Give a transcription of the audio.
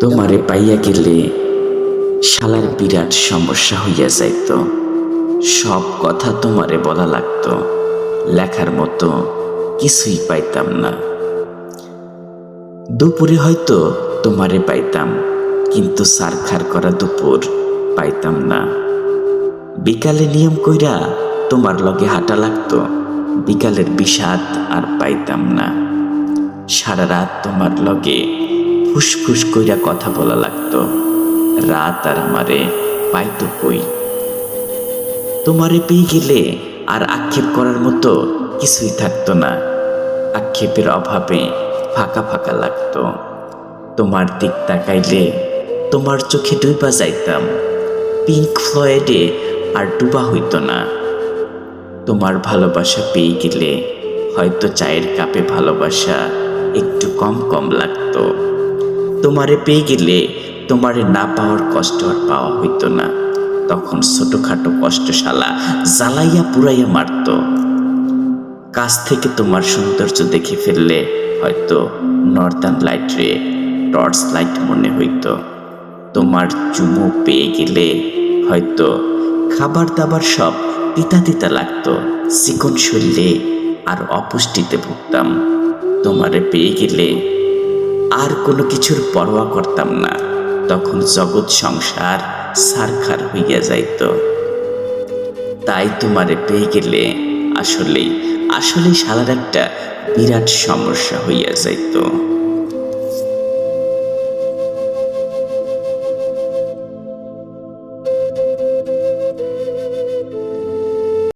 তোমারে পাইয়া গেলে শালার বিরাট সমস্যা হইয়া যাইত। সব কথা তোমারে বলা লাগতো। লেখার মতো কিছুই পাইতাম না। দুপুরে হয়তো তোমারে পাইতাম, কিন্তু সারখার করা দুপুর পাইতাম না। বিকালে নিয়ম কইরা তোমার লগে হাঁটা লাগতো। বিকালের বিষাদ আর পাইতাম না। সারা রাত তোমার লগে ফুসফুস কইরা কথা বলা লাগতো। রাত আর আমারে পাইতো কই? তোমারে পেয়ে গেলে আর আক্ষেপ করার মতো কিছুই থাকতো না। আক্ষেপের অভাবে ফাঁকা ফাঁকা লাগতো। তোমার দিক তাকাইলে তোমার চোখে ডুবা যাইতাম। পিঙ্ক ফ্লয়েডে আর ডুবা হইতো না। তোমার ভালোবাসা পেয়ে গেলে হয়তো চায়ের কাপে ভালোবাসা একটু কম কম লাগতো। তোমারে পেয়ে গেলে তোমারে না পাওয়ার কষ্ট আর পাওয়া হইতো না। তখন ছোটখাটো কষ্টশালা জ্বালাইয়া পুরাইয়া মারত। কাছ থেকে তোমার সৌন্দর্য দেখে ফেললে হয়তো নর্দার্ন লাইট টর্চ লাইট মনে হইতো। তোমার চুমু পেয়ে গেলে হয়তো খাবার দাবার সব তিতা তিতা লাগতো। চিকন শরীরে আর অপুষ্টিতে ভুগতাম। তোমারে পেয়ে গেলে আর কোনো কিছুর পরোয়া করতাম না। তখন জগৎ সংসার সারখার হইয়া যাইত। তাই তোমারে পেয়ে গেলে আসলেই আসলেই সালার একটা বিরাট সমস্যা হইয়া যাইত।